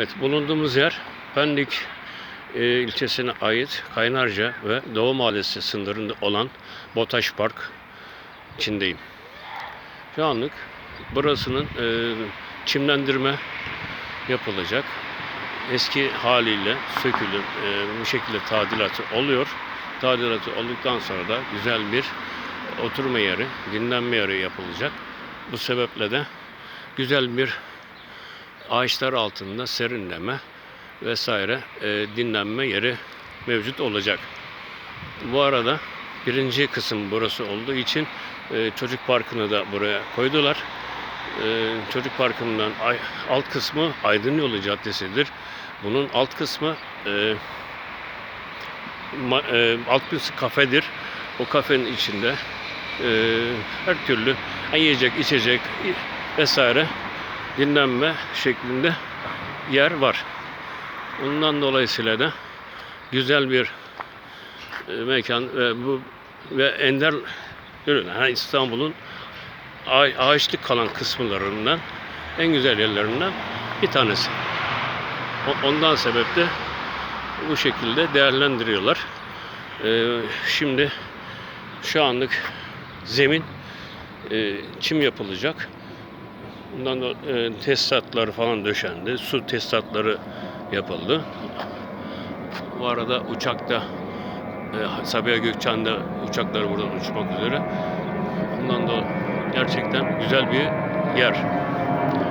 Evet, bulunduğumuz yer Pendik e, ilçesine ait Kaynarca ve Doğu Mahallesi sınırında olan Botaş Park içindeyim. Şu anlık burasının e, çimlendirme yapılacak. Eski haliyle sökülüp e, bu şekilde tadilatı oluyor. Tadilatı olduktan sonra da güzel bir oturma yeri, dinlenme yeri yapılacak. Bu sebeple de güzel bir ağaçlar altında serinleme vesaire e, dinlenme yeri mevcut olacak. Bu arada birinci kısım burası olduğu için e, çocuk parkını da buraya koydular. E, çocuk parkından ay- alt kısmı Aydın Yolu Caddesi'dir. Bunun alt kısmı e, ma- e, alt kısmı kafedir. O kafenin içinde e, her türlü yiyecek, içecek vesaire dinlenme şeklinde yer var. Ondan dolayısıyla da güzel bir e, mekan ve bu ve ender ürün. Yani İstanbul'un ağ- ağaçlık kalan kısımlarından en güzel yerlerinden bir tanesi. Ondan sebep de bu şekilde değerlendiriyorlar. Ee, şimdi şu anlık zemin e, çim yapılacak. Bundan da e, tesisatları falan döşendi. Su tesisatları yapıldı. Bu arada uçakta e, Sabiha Gökçen'de uçakları buradan uçmak üzere. Bundan da gerçekten güzel bir yer.